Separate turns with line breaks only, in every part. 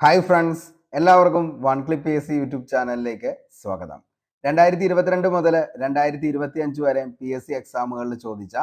Hi friends എല്ലാവർക്കും one clip A C YouTube ചാനലിലേക്ക് സ്വാഗതം. രണ്ടായിരത്തി ഇരുപത്തിരണ്ട് മുതൽ രണ്ടായിരത്തി ഇരുപത്തി അഞ്ച് വരെ പി എസ് സി എക്സാമുകളിൽ ചോദിച്ച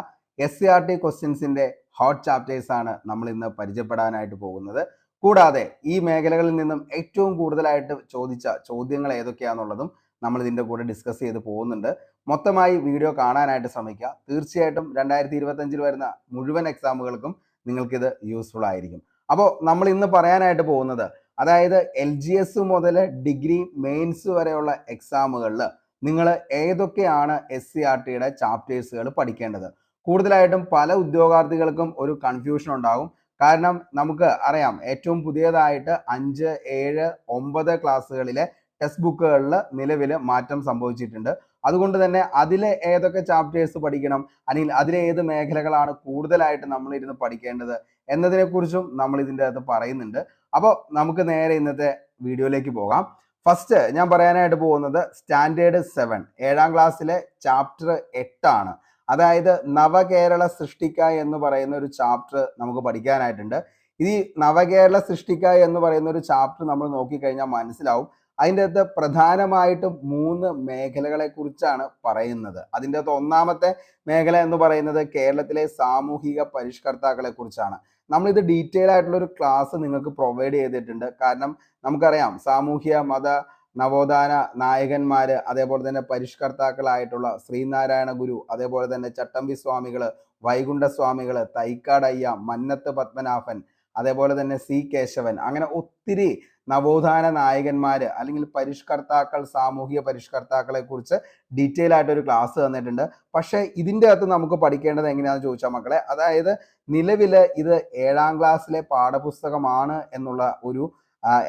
എസ് സി ആർ ടി ക്വസ്റ്റ്യൻസിന്റെ ഹോട്ട് ചാപ്റ്റേഴ്സ് ആണ് നമ്മൾ ഇന്ന് പരിചയപ്പെടാനായിട്ട് പോകുന്നത്. കൂടാതെ ഈ മേഖലകളിൽ നിന്നും ഏറ്റവും കൂടുതലായിട്ട് ചോദിച്ച ചോദ്യങ്ങൾ ഏതൊക്കെയാണെന്നുള്ളതും നമ്മൾ ഇതിന്റെ കൂടെ ഡിസ്കസ് ചെയ്ത് പോകുന്നുണ്ട്. മൊത്തമായി വീഡിയോ കാണാനായിട്ട് ശ്രമിക്കുക. തീർച്ചയായിട്ടും രണ്ടായിരത്തി ഇരുപത്തഞ്ചിൽ വരുന്ന മുഴുവൻ എക്സാമുകൾക്കും നിങ്ങൾക്കിത് യൂസ്ഫുൾ ആയിരിക്കും. അപ്പോൾ നമ്മൾ ഇന്ന് പറയാനായിട്ട് പോകുന്നത് അതായത് എൽ ജി എസ് മുതൽ ഡിഗ്രി മെയിൻസ് വരെയുള്ള എക്സാമുകളിൽ നിങ്ങൾ ഏതൊക്കെയാണ് എസ് സി ആർ ടിയുടെ ചാപ്റ്റേഴ്സുകൾ പഠിക്കേണ്ടത്? കൂടുതലായിട്ടും പല ഉദ്യോഗാർത്ഥികൾക്കും ഒരു കൺഫ്യൂഷൻ ഉണ്ടാകും. കാരണം നമുക്ക് അറിയാം ഏറ്റവും പുതിയതായിട്ട് അഞ്ച് ഏഴ് ഒമ്പത് ക്ലാസ്സുകളിലെ ടെക്സ്റ്റ് ബുക്കുകളിൽ നിലവിൽ മാറ്റം സംഭവിച്ചിട്ടുണ്ട്. അതുകൊണ്ട് തന്നെ അതിലെ ഏതൊക്കെ ചാപ്റ്റേഴ്സ് പഠിക്കണം? അല്ലെങ്കിൽ അതിലെ ഏത് മേഖലകളാണ് കൂടുതലായിട്ട് നമ്മൾ ഇരുന്ന് പഠിക്കേണ്ടത്? എന്നതിനെ കുറിച്ചും നമ്മൾ ഇതിന്റെ അകത്ത് പറയുന്നുണ്ട്. അപ്പോൾ നമുക്ക് നേരെ ഇന്നത്തെ വീഡിയോയിലേക്ക് പോകാം. ഫസ്റ്റ് ഞാൻ പറയാനായിട്ട് പോകുന്നത് സ്റ്റാൻഡേർഡ് സെവൻ ഏഴാം ക്ലാസ്സിലെ ചാപ്റ്റർ എട്ടാണ്. അതായത് നവകേരള സൃഷ്ടിക്ക എന്ന് പറയുന്ന ഒരു ചാപ്റ്റർ നമുക്ക് പഠിക്കാനായിട്ടുണ്ട്. ഈ നവകേരള സൃഷ്ടിക്ക എന്ന് പറയുന്ന ഒരു ചാപ്റ്റർ നമ്മൾ നോക്കിക്കഴിഞ്ഞാൽ മനസ്സിലാവും. അതിന്റെ അകത്ത് പ്രധാനമായിട്ടും മൂന്ന് മേഖലകളെ കുറിച്ചാണ് പറയുന്നത്. അതിന്റെ അകത്ത് ഒന്നാമത്തെ മേഖല എന്ന് പറയുന്നത് കേരളത്തിലെ സാമൂഹിക പരിഷ്കർത്താക്കളെ കുറിച്ചാണ്. നമ്മളിത് ഡീറ്റെയിൽ ആയിട്ടുള്ള ഒരു ക്ലാസ് നിങ്ങൾക്ക് പ്രൊവൈഡ് ചെയ്തിട്ടുണ്ട്. കാരണം നമുക്കറിയാം സാമൂഹ്യ മത നവോത്ഥാന നായകന്മാര് അതേപോലെ തന്നെ പരിഷ്കർത്താക്കളായിട്ടുള്ള ശ്രീനാരായണ ഗുരു അതേപോലെ തന്നെ ചട്ടമ്പി സ്വാമികൾ വൈകുണ്ഠ സ്വാമികൾ തൈക്കാടയ്യ മന്നത്ത് പത്മനാഭൻ അതേപോലെ തന്നെ സി കേശവൻ അങ്ങനെ ഒത്തിരി നവോത്ഥാന നായകന്മാർ അല്ലെങ്കിൽ പരിഷ്കർത്താക്കൾ സാമൂഹിക പരിഷ്കർത്താക്കളെ കുറിച്ച് ഡീറ്റെയിൽ ആയിട്ട് ഒരു ക്ലാസ് തന്നിട്ടുണ്ട്. പക്ഷേ ഇതിന്റെ അകത്ത് നമുക്ക് പഠിക്കേണ്ടത് എങ്ങനെയാണെന്ന് ചോദിച്ചാൽ മക്കളെ അതായത് നിലവിൽ ഇത് ഏഴാം ക്ലാസ്സിലെ പാഠപുസ്തകമാണ് എന്നുള്ള ഒരു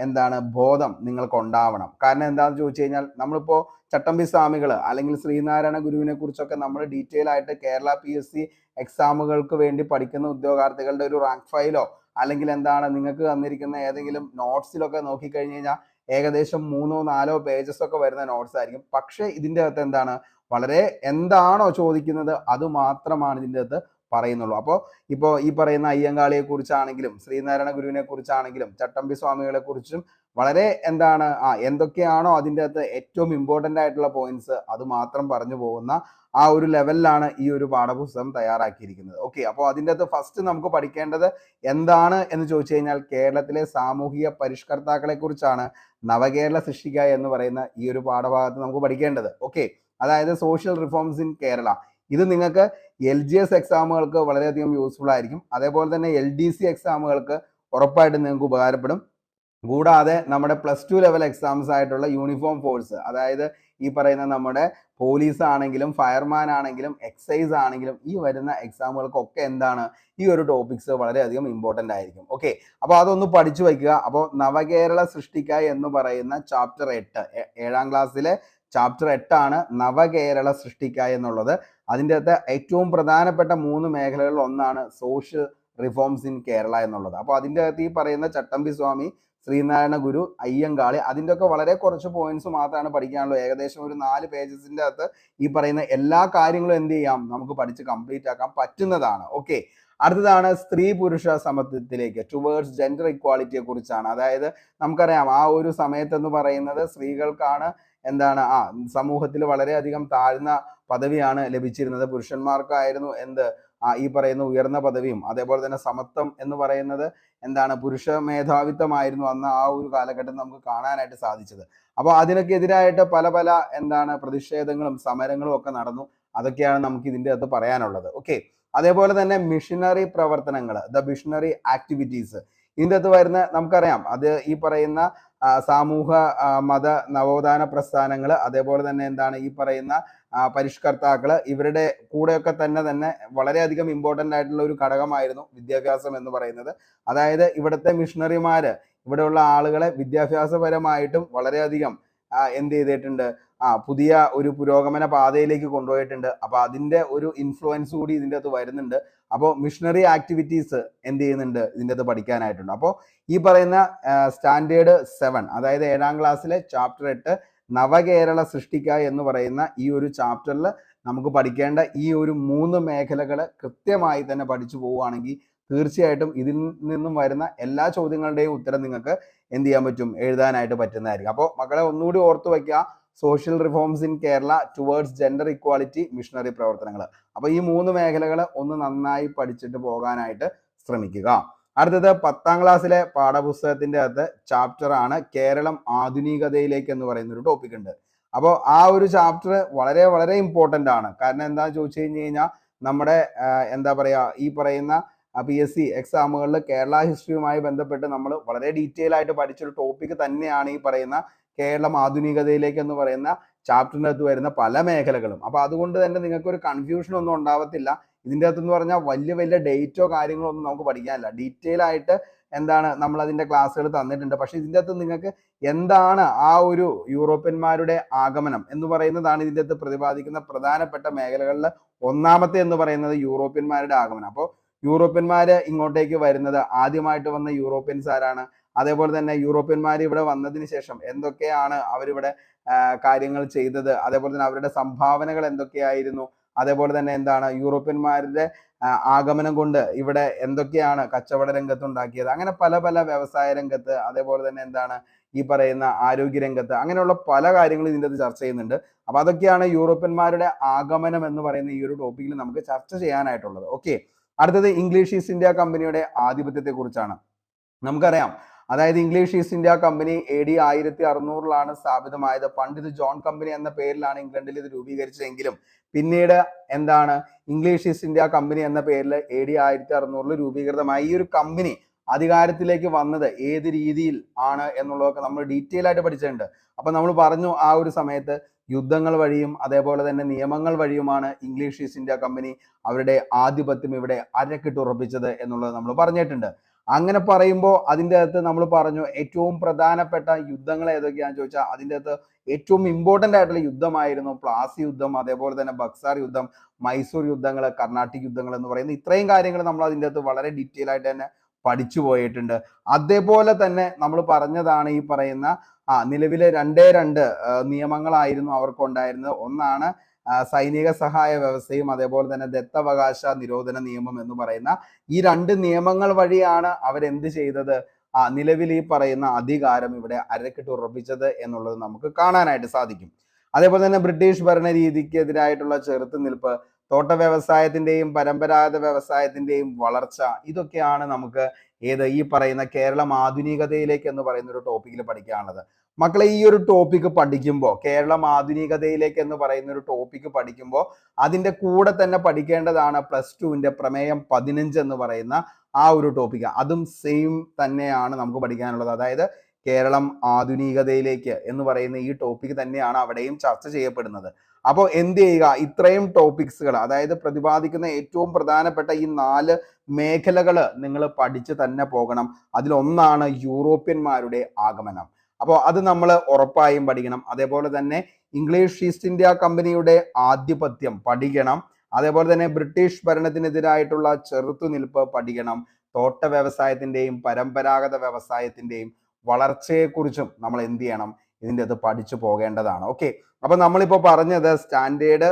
എന്താണ് ബോധം നിങ്ങൾക്ക് ഉണ്ടാവണം കാരണം എന്താണെന്ന് ചോദിച്ചു കഴിഞ്ഞാൽ നമ്മളിപ്പോൾ ചട്ടമ്പി സ്വാമികൾ അല്ലെങ്കിൽ ശ്രീനാരായണ ഗുരുവിനെ കുറിച്ചൊക്കെ നമ്മൾ ഡീറ്റെയിൽ ആയിട്ട് കേരള പി എസ് സി എക്സാമുകൾക്ക് വേണ്ടി പഠിക്കുന്ന ഉദ്യോഗാർത്ഥികളുടെ ഒരു റാങ്ക് ഫയലോ അല്ലെങ്കിൽ എന്താണ് നിങ്ങൾക്ക് തന്നിരിക്കുന്ന ഏതെങ്കിലും നോട്ട്സിലൊക്കെ നോക്കിക്കഴിഞ്ഞ് കഴിഞ്ഞാൽ ഏകദേശം മൂന്നോ നാലോ പേജസ് ഒക്കെ വരുന്ന നോട്ട്സ് ആയിരിക്കും. പക്ഷേ ഇതിന്റെ അകത്ത് എന്താണ്? വളരെ എന്താണോ ചോദിക്കുന്നത് അത് മാത്രമാണ് ഇതിന്റെ അകത്ത് പറയുന്നുള്ളൂ. അപ്പോൾ ഇപ്പോൾ ഈ പറയുന്ന അയ്യങ്കാളിയെ കുറിച്ചാണെങ്കിലും ശ്രീനാരായണ ഗുരുവിനെ കുറിച്ചാണെങ്കിലും ചട്ടമ്പി സ്വാമികളെ കുറിച്ചും വളരെ എന്താണ് ആ എന്തൊക്കെയാണോ അതിന്റെ അകത്ത് ഏറ്റവും ഇമ്പോർട്ടന്റ് ആയിട്ടുള്ള പോയിന്റ്സ് അത് മാത്രം പറഞ്ഞു പോകുന്ന ആ ഒരു ലെവലിലാണ് ഈ ഒരു പാഠപുസ്തകം തയ്യാറാക്കിയിരിക്കുന്നത്. ഓക്കെ അപ്പോൾ അതിന്റെ അകത്ത് ഫസ്റ്റ് നമുക്ക് പഠിക്കേണ്ടത് എന്താണ് എന്ന് ചോദിച്ചു കഴിഞ്ഞാൽ കേരളത്തിലെ സാമൂഹിക പരിഷ്കർത്താക്കളെ കുറിച്ചാണ് നവകേരള സൃഷ്ടിക എന്ന് പറയുന്ന ഈ ഒരു പാഠഭാഗത്ത് നമുക്ക് പഠിക്കേണ്ടത്. ഓക്കെ അതായത് സോഷ്യൽ റിഫോംസ് ഇൻ കേരള ഇത് നിങ്ങൾക്ക് എൽ ജി എസ് എക്സാമുകൾക്ക് വളരെയധികം യൂസ്ഫുൾ ആയിരിക്കും. അതേപോലെ തന്നെ എൽ ഡി സി എക്സാമുകൾക്ക് ഉറപ്പായിട്ടും നിങ്ങൾക്ക് ഉപകാരപ്പെടും. കൂടാതെ നമ്മുടെ പ്ലസ് ടു ലെവൽ എക്സാംസ് ആയിട്ടുള്ള യൂണിഫോം ഫോഴ്സ് അതായത് ഈ പറയുന്ന നമ്മുടെ പോലീസ് ആണെങ്കിലും ഫയർമാൻ ആണെങ്കിലും എക്സൈസ് ആണെങ്കിലും ഈ വരുന്ന എക്സാമുകൾക്കൊക്കെ എന്താണ്? ഈ ഒരു ടോപ്പിക്സ് വളരെയധികം ഇമ്പോർട്ടന്റ് ആയിരിക്കും. ഓക്കെ അപ്പോൾ അതൊന്ന് പഠിച്ചു വയ്ക്കുക. അപ്പോൾ നവകേരള സൃഷ്ടിക്ക എന്ന് പറയുന്ന ചാപ്റ്റർ എട്ട് ഏഴാം ക്ലാസ്സിലെ ചാപ്റ്റർ എട്ടാണ് നവകേരള സൃഷ്ടിക്ക എന്നുള്ളത്. അതിന്റെ അകത്ത് ഏറ്റവും പ്രധാനപ്പെട്ട മൂന്ന് മേഖലകളിൽ ഒന്നാണ് സോഷ്യൽ റിഫോംസ് ഇൻ കേരള എന്നുള്ളത്. അപ്പോൾ അതിന്റെ അകത്ത് ഈ പറയുന്ന ചട്ടമ്പി സ്വാമി ശ്രീനാരായണ ഗുരു അയ്യങ്കാളി അതിന്റെ ഒക്കെ വളരെ കുറച്ച് പോയിന്റ്സ് മാത്രമാണ് പഠിക്കാനുള്ളൂ ഏകദേശം ഒരു നാല് പേജസിന്റെ അകത്ത് ഈ പറയുന്ന എല്ലാ കാര്യങ്ങളും എന്ത് ചെയ്യാം? നമുക്ക് പഠിച്ച് കംപ്ലീറ്റ് ആക്കാൻ പറ്റുന്നതാണ്. ഓക്കെ അടുത്തതാണ് സ്ത്രീ പുരുഷ സമത്വത്തിലേക്ക് ടുവേർഡ്സ് ജെൻഡർ ഇക്വാളിറ്റിയെ കുറിച്ചാണ്. അതായത് നമുക്കറിയാം ആ ഒരു സമയത്തെന്ന് പറയുന്നത് സ്ത്രീകൾക്കാണ് എന്താണ് ആ സമൂഹത്തിൽ വളരെയധികം താഴ്ന്ന പദവിയാണ് ലഭിച്ചിരുന്നത്. പുരുഷന്മാർക്കായിരുന്നു എന്ത്? ഈ പറയുന്ന ഉയർന്ന പദവിയും അതേപോലെ തന്നെ സമത്വം എന്ന് പറയുന്നത് എന്താണ് പുരുഷ മേധാവിത്വമായിരുന്നു അന്ന് ആ ഒരു കാലഘട്ടം നമുക്ക് കാണാനായിട്ട് സാധിച്ചത്. അപ്പോൾ അതിനൊക്കെ എതിരായിട്ട് പല പല എന്താണ് പ്രതിഷേധങ്ങളും സമരങ്ങളും ഒക്കെ നടന്നു. അതൊക്കെയാണ് നമുക്ക് ഇതിന്റെ അകത്ത് പറയാനുള്ളത്. ഓക്കെ അതേപോലെ തന്നെ മിഷനറി പ്രവർത്തനങ്ങൾ ദ മിഷനറി ആക്ടിവിറ്റീസ് ഇതിന്റെ അകത്ത് വരുന്ന നമുക്കറിയാം അത് ഈ പറയുന്ന സാമൂഹ മത നവോത്ഥാന പ്രസ്ഥാനങ്ങൾ അതേപോലെ തന്നെ എന്താണ് ഈ പറയുന്ന ആ, പരിഷ്കർത്താക്കൾ ഇവരുടെ കൂടെയൊക്കെ തന്നെ തന്നെ വളരെയധികം ഇമ്പോർട്ടന്റ് ആയിട്ടുള്ള ഒരു ഘടകമായിരുന്നു വിദ്യാഭ്യാസം എന്ന് പറയുന്നത്. അതായത് ഇവിടുത്തെ മിഷണറിമാർ ഇവിടെയുള്ള ആളുകളെ വിദ്യാഭ്യാസപരമായിട്ടും വളരെയധികം എന്ത് ചെയ്തിട്ടുണ്ട്? ആ പുതിയ ഒരു പുരോഗമന പാതയിലേക്ക് കൊണ്ടുപോയിട്ടുണ്ട്. അപ്പൊ അതിന്റെ ഒരു ഇൻഫ്ലുവൻസ് കൂടി ഇതിന്റെ അകത്ത് വരുന്നുണ്ട്. അപ്പോൾ മിഷണറി ആക്ടിവിറ്റീസ് എന്ത് ചെയ്യുന്നുണ്ട്? ഇതിന്റെ അകത്ത് പഠിക്കാനായിട്ടുണ്ട്. അപ്പോൾ ഈ പറയുന്ന സ്റ്റാൻഡേർഡ് സെവൻ അതായത് ഏഴാം ക്ലാസ്സിലെ ചാപ്റ്റർ എട്ട് നവകേരള സൃഷ്ടിക്ക എന്ന് പറയുന്ന ഈ ഒരു ചാപ്റ്ററിൽ നമുക്ക് പഠിക്കേണ്ട ഈ ഒരു മൂന്ന് മേഖലകൾ കൃത്യമായി തന്നെ പഠിച്ചു പോവുകയാണെങ്കിൽ തീർച്ചയായിട്ടും ഇതിൽ നിന്നും വരുന്ന എല്ലാ ചോദ്യങ്ങളുടെയും ഉത്തരം നിങ്ങൾക്ക് എന്ത് ചെയ്യാൻ പറ്റും? എഴുതാനായിട്ട് പറ്റുന്നതായിരിക്കും. അപ്പോൾ മക്കളെ ഒന്നുകൂടി ഓർത്തു വയ്ക്കുക. Social reforms in Kerala towards gender equality missionary പ്രവർത്തനങ്ങൾ അപ്പോൾ ഈ മൂന്ന് മേഖലകൾ ഒന്ന് നന്നായി പഠിച്ചിട്ട് പോകാനായിട്ട് ശ്രമിക്കുക. അടുത്തത് പത്താം ക്ലാസ്സിലെ പാഠപുസ്തകത്തിന്റെ അകത്ത് ചാപ്റ്റർ ആണ് കേരളം ആധുനികതയിലേക്ക് എന്ന് പറയുന്ന ഒരു ടോപ്പിക് ഉണ്ട്. അപ്പോൾ ആ ഒരു ചാപ്റ്റർ വളരെ വളരെ ഇമ്പോർട്ടന്റ് ആണ്. കാരണം എന്താ ചോദിച്ചു കഴിഞ്ഞ് കഴിഞ്ഞാൽ നമ്മുടെ എന്താ പറയുക ഈ പറയുന്ന പി എസ് സി എക്സാമുകളിൽ കേരള ഹിസ്റ്ററിയുമായി ബന്ധപ്പെട്ട് നമ്മൾ വളരെ ഡീറ്റെയിൽ ആയിട്ട് പഠിച്ചൊരു ടോപ്പിക് തന്നെയാണ് ഈ പറയുന്ന കേരളം ആധുനികതയിലേക്ക് എന്ന് പറയുന്ന ചാപ്റ്ററിനകത്ത് വരുന്ന പല മേഖലകളും. അപ്പോൾ അതുകൊണ്ട് തന്നെ നിങ്ങൾക്ക് ഒരു കൺഫ്യൂഷൻ ഒന്നും ഉണ്ടാവത്തില്ല. ഇതിന്റെ അകത്ത് എന്ന് പറഞ്ഞാൽ വലിയ വലിയ ഡേറ്റോ കാര്യങ്ങളോ ഒന്നും നമുക്ക് പഠിക്കാനില്ല. ഡീറ്റെയിൽ ആയിട്ട് എന്താണ് നമ്മൾ അതിന്റെ ക്ലാസ്സുകൾ തന്നിട്ടുണ്ട്. പക്ഷേ ഇതിന്റെ അകത്ത് നിങ്ങൾക്ക് എന്താണ് ആ ഒരു യൂറോപ്യന്മാരുടെ ആഗമനം എന്ന് പറയുന്നതാണ് ഇതിന്റെ അകത്ത് പ്രതിപാദിക്കുന്ന പ്രധാനപ്പെട്ട മേഖലകളിൽ ഒന്നാമത്തെ എന്ന് പറയുന്നത് യൂറോപ്യന്മാരുടെ ആഗമനം. അപ്പോൾ യൂറോപ്യന്മാർ ഇങ്ങോട്ടേക്ക് വരുന്നത് ആദ്യമായിട്ട് വന്ന യൂറോപ്യൻസ് ആരാണ്? അതേപോലെ തന്നെ യൂറോപ്യന്മാർ ഇവിടെ വന്നതിന് ശേഷം എന്തൊക്കെയാണ് അവരിവിടെ കാര്യങ്ങൾ ചെയ്തത്? അതേപോലെ തന്നെ അവരുടെ സംഭാവനകൾ എന്തൊക്കെയായിരുന്നു? അതേപോലെ തന്നെ എന്താണ് യൂറോപ്യന്മാരുടെ ആഗമനം കൊണ്ട് ഇവിടെ എന്തൊക്കെയാണ് കച്ചവട രംഗത്ത് ഉണ്ടാക്കിയത്? അങ്ങനെ പല പല വ്യവസായ രംഗത്ത് അതേപോലെ തന്നെ എന്താണ് ഈ പറയുന്ന ആരോഗ്യ രംഗത്ത് അങ്ങനെയുള്ള പല കാര്യങ്ങളും ഇതിന്റെ അത് ചർച്ച ചെയ്യുന്നുണ്ട്. അപ്പൊ അതൊക്കെയാണ് യൂറോപ്യന്മാരുടെ ആഗമനം എന്ന് പറയുന്ന ഈ ഒരു ടോപ്പിക്കിൽ നമുക്ക് ചർച്ച ചെയ്യാനായിട്ടുള്ളത്. ഓക്കെ. അടുത്തത് ഇംഗ്ലീഷ് ഈസ്റ്റ് ഇന്ത്യ കമ്പനിയുടെ ആധിപത്യത്തെ കുറിച്ചാണ് നമുക്കറിയാം. അതായത് English East India Company A D ആയിരത്തി അറുന്നൂറിലാണ് സ്ഥാപിതമായത്. പണ്ട് ഇത് ജോൺ കമ്പനി എന്ന പേരിലാണ് ഇംഗ്ലണ്ടിൽ ഇത് രൂപീകരിച്ചതെങ്കിലും പിന്നീട് എന്താണ്? ഇംഗ്ലീഷ് ഈസ്റ്റ് ഇന്ത്യ കമ്പനി എന്ന പേരിൽ എ ഡി ആയിരത്തി അറുന്നൂറിൽ രൂപീകൃതമായി. ഈ ഒരു കമ്പനി അധികാരത്തിലേക്ക് വന്നത് ഏത് രീതിയിൽ ആണ് എന്നുള്ളതൊക്കെ നമ്മൾ ഡീറ്റെയിൽ ആയിട്ട് പഠിച്ചിട്ടുണ്ട്. അപ്പൊ നമ്മൾ പറഞ്ഞു ആ ഒരു സമയത്ത് യുദ്ധങ്ങൾ വഴിയും അതേപോലെ തന്നെ നിയമങ്ങൾ വഴിയുമാണ് ഇംഗ്ലീഷ് ഈസ്റ്റ് ഇന്ത്യ കമ്പനി അവരുടെ ആധിപത്യം ഇവിടെ അരക്കിട്ടുറപ്പിച്ചത് എന്നുള്ളത് നമ്മൾ പറഞ്ഞിട്ടുണ്ട്. അങ്ങനെ പറയുമ്പോൾ അതിന്റെ അകത്ത് നമ്മൾ പറഞ്ഞു ഏറ്റവും പ്രധാനപ്പെട്ട യുദ്ധങ്ങൾ ഏതൊക്കെയാണെന്ന് ചോദിച്ചാൽ അതിന്റെ അകത്ത് ഏറ്റവും ഇമ്പോർട്ടന്റ് ആയിട്ടുള്ള യുദ്ധമായിരുന്നു പ്ലാസി യുദ്ധം അതേപോലെ തന്നെ ബക്സാർ യുദ്ധം മൈസൂർ യുദ്ധങ്ങൾ കർണാട്ടിക് യുദ്ധങ്ങൾ എന്ന് പറയുന്ന ഇത്രയും കാര്യങ്ങൾ നമ്മൾ അതിന്റെ അകത്ത് വളരെ ഡീറ്റെയിൽ ആയിട്ട് തന്നെ പഠിച്ചു പോയിട്ടുണ്ട്. അതേപോലെ തന്നെ നമ്മൾ പറഞ്ഞതാണ് ഈ പറയുന്ന ആ നിലവിലെ രണ്ടേ രണ്ട് നിയമങ്ങളായിരുന്നു അവർക്കുണ്ടായിരുന്നത്. ഒന്നാണ് സൈനിക സഹായ വ്യവസ്ഥയും അതേപോലെ തന്നെ ദത്തവകാശ നിരോധന നിയമം എന്ന് പറയുന്ന ഈ രണ്ട് നിയമങ്ങൾ വഴിയാണ് അവരെന്ത് ചെയ്തത്? നിലവിൽ ഈ പറയുന്ന അധികാരം ഇവിടെ അരക്കിട്ട് ഉറപ്പിച്ചത് എന്നുള്ളത് നമുക്ക് കാണാനായിട്ട് സാധിക്കും. അതേപോലെ തന്നെ ബ്രിട്ടീഷ് ഭരണരീതിക്കെതിരായിട്ടുള്ള ചെറുത്തുനിൽപ്പ് തോട്ട വ്യവസായത്തിന്റെയും പരമ്പരാഗത വ്യവസായത്തിന്റെയും വളർച്ച ഇതൊക്കെയാണ് നമുക്ക് ഏത് ഈ പറയുന്ന കേരളം ആധുനികതയിലേക്ക് എന്ന് പറയുന്ന ഒരു ടോപ്പിക്കിൽ പഠിക്കാനുള്ളത്. മക്കളെ ഈ ഒരു ടോപ്പിക്ക് പഠിക്കുമ്പോൾ കേരളം ആധുനികതയിലേക്ക് എന്ന് പറയുന്ന ഒരു ടോപ്പിക്ക് പഠിക്കുമ്പോൾ അതിന്റെ കൂടെ തന്നെ പഠിക്കേണ്ടതാണ് പ്ലസ് ടുവിന്റെ പ്രമേയം പതിനഞ്ച് എന്ന് പറയുന്ന ആ ഒരു ടോപ്പിക്ക് അതും സെയിം തന്നെയാണ് നമുക്ക് പഠിക്കാനുള്ളത്. അതായത് കേരളം ആധുനികതയിലേക്ക് എന്ന് പറയുന്ന ഈ ടോപ്പിക് തന്നെയാണ് അവിടെയും ചർച്ച ചെയ്യപ്പെടുന്നത്. അപ്പോൾ എന്ത് ചെയ്യുക? ഇത്രയും ടോപ്പിക്സുകൾ അതായത് പ്രതിപാദിക്കുന്ന ഏറ്റവും പ്രധാനപ്പെട്ട ഈ നാല് മേഖലകൾ നിങ്ങൾ പഠിച്ച് തന്നെ പോകണം. അതിലൊന്നാണ് യൂറോപ്യന്മാരുടെ ആഗമനം. അപ്പോൾ അത് നമ്മൾ ഉറപ്പായും പഠിക്കണം. അതേപോലെ തന്നെ ഇംഗ്ലീഷ് ഈസ്റ്റ് ഇന്ത്യ കമ്പനിയുടെ ആധിപത്യം പഠിക്കണം. അതേപോലെ തന്നെ ബ്രിട്ടീഷ് ഭരണത്തിനെതിരായിട്ടുള്ള ചെറുത്തുനിൽപ്പ് പഠിക്കണം. തോട്ട വ്യവസായത്തിന്റെയും പരമ്പരാഗത വ്യവസായത്തിന്റെയും വളർച്ചയെക്കുറിച്ചും നമ്മൾ എന്ത് ചെയ്യണം? ഇതിന്റെ അത് പഠിച്ചു പോകേണ്ടതാണ്. ഓക്കെ അപ്പൊ നമ്മളിപ്പോൾ പറഞ്ഞത് സ്റ്റാൻഡേർഡ്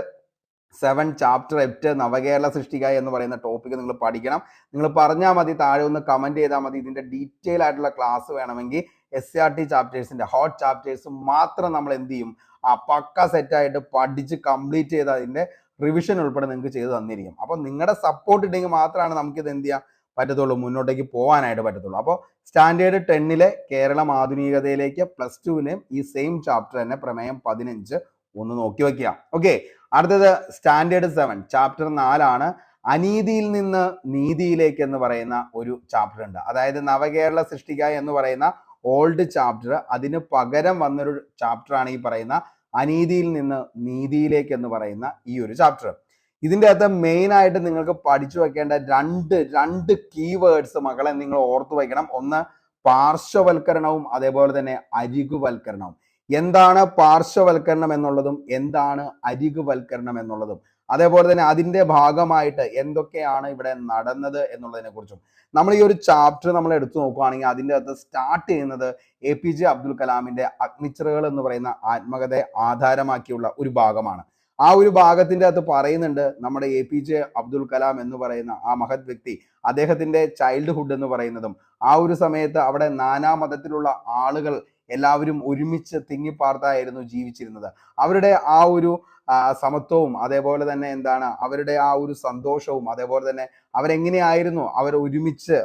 സെവൻ ചാപ്റ്റർ എപ്റ്റ് നവകേരള സൃഷ്ടിക എന്ന് പറയുന്ന ടോപ്പിക് നിങ്ങൾ പഠിക്കണം. നിങ്ങൾ പറഞ്ഞാൽ മതി താഴെ ഒന്ന് കമന്റ് ചെയ്താൽ മതി. ഇതിന്റെ ഡീറ്റെയിൽ ആയിട്ടുള്ള ക്ലാസ് വേണമെങ്കിൽ എസ് ആർ ടി ചാപ്റ്റേഴ്സിന്റെ ഹോട്ട് ചാപ്റ്റേഴ്സ് മാത്രം നമ്മൾ എന്ത് ചെയ്യും? ആ പക്ക സെറ്റായിട്ട് പഠിച്ച് കംപ്ലീറ്റ് ചെയ്ത് അതിന്റെ റിവിഷൻ ഉൾപ്പെടെ നിങ്ങൾക്ക് ചെയ്ത് തന്നിരിക്കും. അപ്പോൾ നിങ്ങളുടെ സപ്പോർട്ട് ഉണ്ടെങ്കിൽ മാത്രമാണ് നമുക്കിത് എന്ത് ചെയ്യാൻ പറ്റത്തുള്ളൂ. മുന്നോട്ടേക്ക് പോകാനായിട്ട് പറ്റത്തുള്ളൂ. അപ്പോൾ സ്റ്റാൻഡേർഡ് ടെന്നിലെ കേരളം ആധുനികതയിലേക്ക് പ്ലസ് ടുവിന് ഈ സെയിം ചാപ്റ്റർ തന്നെ പ്രമേയം പതിനഞ്ച് ഒന്ന് നോക്കി വെക്കുക ഓക്കെ അടുത്തത് സ്റ്റാൻഡേർഡ് സെവൻ ചാപ്റ്റർ നാലാണ് അനീതിയിൽ നിന്ന് നീതിയിലേക്ക് എന്ന് പറയുന്ന ഒരു ചാപ്റ്റർ ഉണ്ട് അതായത് നവകേരള സൃഷ്ടിക എന്ന് പറയുന്ന ഓൾഡ് ചാപ്റ്റർ അതിന് പകരം വന്നൊരു ചാപ്റ്റർ ആണ് ഈ പറയുന്ന അനീതിയിൽ നിന്ന് നീതിയിലേക്ക് എന്ന് പറയുന്ന ഈ ഒരു ചാപ്റ്റർ ഇതിന്റെ അകത്ത് മെയിൻ ആയിട്ട് നിങ്ങൾക്ക് പഠിച്ചു വെക്കേണ്ട രണ്ട് രണ്ട് കീവേഡ്സ് മകളെ നിങ്ങൾ ഓർത്തു വയ്ക്കണം ഒന്ന് പാർശ്വവൽക്കരണവും അതേപോലെ തന്നെ അരികുവൽക്കരണവും. എന്താണ് പാർശ്വവൽക്കരണം എന്നുള്ളതും എന്താണ് അരികുവൽക്കരണം എന്നുള്ളതും. അതേപോലെ തന്നെ അതിന്റെ ഭാഗമായിട്ട് എന്തൊക്കെയാണ് ഇവിടെ നടന്നത് എന്നുള്ളതിനെ കുറിച്ചും. നമ്മൾ ഈ ഒരു ചാപ്റ്റർ നമ്മൾ എടുത്തു നോക്കുകയാണെങ്കിൽ അതിന്റെ അകത്ത് സ്റ്റാർട്ട് ചെയ്യുന്നത് എ പി ജെ അബ്ദുൽ കലാമിന്റെ അഗ്നിച്ചിറകൾ എന്ന് പറയുന്ന ആത്മകഥയെ ആധാരമാക്കിയുള്ള ഒരു ഭാഗമാണ്. ആ ഒരു ഭാഗത്തിന്റെ അകത്ത് പറയുന്നുണ്ട് നമ്മുടെ A P J Abdul Kalam എന്ന് പറയുന്ന ആ മഹത് വ്യക്തി. അദ്ദേഹത്തിന്റെ ചൈൽഡ്ഹുഡ് എന്ന് പറയുന്നതും ആ ഒരു സമയത്ത് അവിടെ നാനാ മതത്തിലുള്ള ആളുകൾ എല്ലാവരും ഒരുമിച്ച് തിങ്ങിപ്പാർത്തായിരുന്നു ജീവിച്ചിരുന്നത്. അവരുടെ ആ ഒരു സമത്വവും അതേപോലെ തന്നെ എന്താണ് അവരുടെ ആ ഒരു സന്തോഷവും അതേപോലെ തന്നെ അവരെങ്ങനെയായിരുന്നു അവർ ഒരുമിച്ച്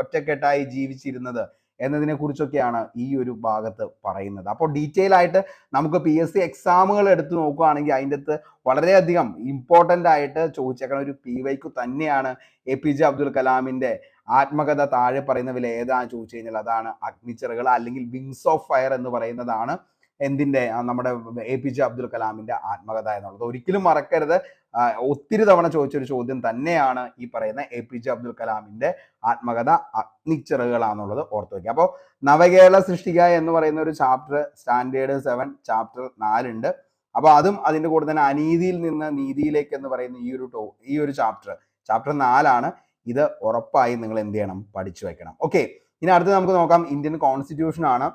ഒറ്റക്കെട്ടായി ജീവിച്ചിരുന്നത് എന്നതിനെ കുറിച്ചൊക്കെയാണ് ഈ ഒരു ഭാഗത്ത് പറയുന്നത്. അപ്പോൾ ഡീറ്റെയിൽ ആയിട്ട് നമുക്ക് പി എസ് സി എക്സാമുകൾ എടുത്ത് നോക്കുകയാണെങ്കിൽ അതിന്റെ അകത്ത് വളരെയധികം ഇമ്പോർട്ടന്റ് ആയിട്ട് ചോദിച്ചേക്കുന്ന ഒരു പി വൈക്കു തന്നെയാണ് എ പി ജെ അബ്ദുൽ കലാമിന്റെ ആത്മകഥ താഴെ പറയുന്നതിൽ ഏതാണെന്ന് ചോദിച്ചു കഴിഞ്ഞാൽ അതാണ് അഗ്നിച്ചിറകൾ അല്ലെങ്കിൽ വിങ്സ് ഓഫ് ഫയർ എന്ന് പറയുന്നതാണ് എന്തിന്റെ നമ്മുടെ എ പി ജെ അബ്ദുൽ കലാമിന്റെ ആത്മകഥ എന്നുള്ളത്. ഒരിക്കലും മറക്കരുത്. ഒത്തിരി തവണ ചോദിച്ചൊരു ചോദ്യം തന്നെയാണ് ഈ പറയുന്ന എ പി ജെ അബ്ദുൽ കലാമിന്റെ ആത്മകഥ അഗ്നിച്ചിറകളാന്നുള്ളത് ഓർത്തു വയ്ക്കുക. അപ്പോൾ നവകേരള സൃഷ്ടിക എന്ന് പറയുന്ന ഒരു ചാപ്റ്റർ സ്റ്റാൻഡേർഡ് സെവൻ ചാപ്റ്റർ നാലുണ്ട്. അപ്പോൾ അതും അതിന്റെ കൂടെ തന്നെ അനീതിയിൽ നിന്ന് നീതിയിലേക്ക് എന്ന് പറയുന്ന ഈ ഒരു ടോ ഈ ഒരു ചാപ്റ്റർ ചാപ്റ്റർ നാലാണ്. ഇത് ഉറപ്പായി നിങ്ങൾ എന്ത് ചെയ്യണം? പഠിച്ചു വെക്കണം ഓക്കെ. ഇനി അടുത്ത് നമുക്ക് നോക്കാം. ഇന്ത്യൻ കോൺസ്റ്റിറ്റ്യൂഷൻ ആണ്